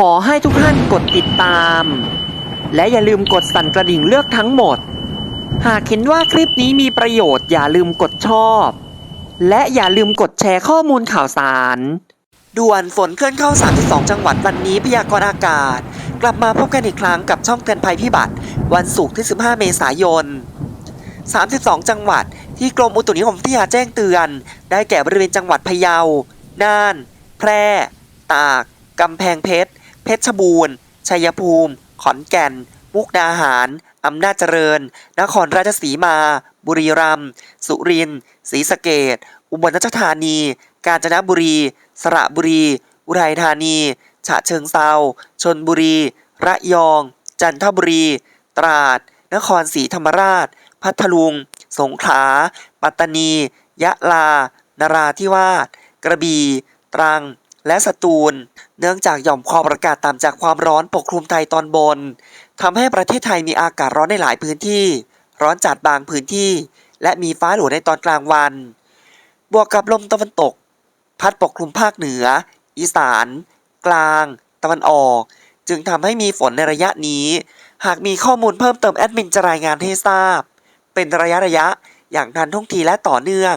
ขอให้ทุกท่านกดติดตาม และอย่าลืมกดสั่นกระดิ่งเลือกทั้งหมด หากเห็นว่าคลิปนี้มีประโยชน์อย่าลืมกดชอบ และอย่าลืมกดแชร์ข้อมูลข่าวสาร ด่วนฝนเคลื่อนเข้า 32 จังหวัดวันนี้พยากรณ์อากาศ กลับมาพบกันอีกครั้งกับช่องเตือนภัยพิบัติ วันศุกร์ที่ 15 เมษายน 32 จังหวัดที่กรมอุตุนิยมวิทยาแจ้งเตือน ได้แก่บริเวณจังหวัดพะเยา น่าน แพร่ ตาก กำแพงเพชร เพชรบูรณ์ ชัยภูมิ ขอนแก่น มุกดาหาร อำนาจเจริญ นครราชสีมา บุรีรัมย์ สุรินทร์ ศรีสะเกดอุบลราชธานี กาญจนบุรี สระบุรี อุทัยธานี ฉะเชิงเซาชนบุรี ระยอง จันทบุรี ตราด นครศรีธรรมราช พัทลุง สงขลา ปัตตานี ยะลา นราธิวาส กระบี่ ตรัง และสตูล เนื่องจากหย่อมความอากาศต่ำจากความร้อนปกคลุมไทยตอนบนทำให้ประเทศไทยมีอากาศร้อนในหลายพื้นที่ ร้อนจัดบางพื้นที่ และมีฟ้าหลัวในตอนกลางวัน บวกกับลมตะวันตก พัดปกคลุมภาคเหนือ อีสาน กลาง ตะวันออก จึงทำให้มีฝนในระยะนี้ หากมีข้อมูลเพิ่มเติมแอดมินจะรายงานให้ทราบ เป็นระยะระยะอย่างทันท่วงทีและต่อเนื่อง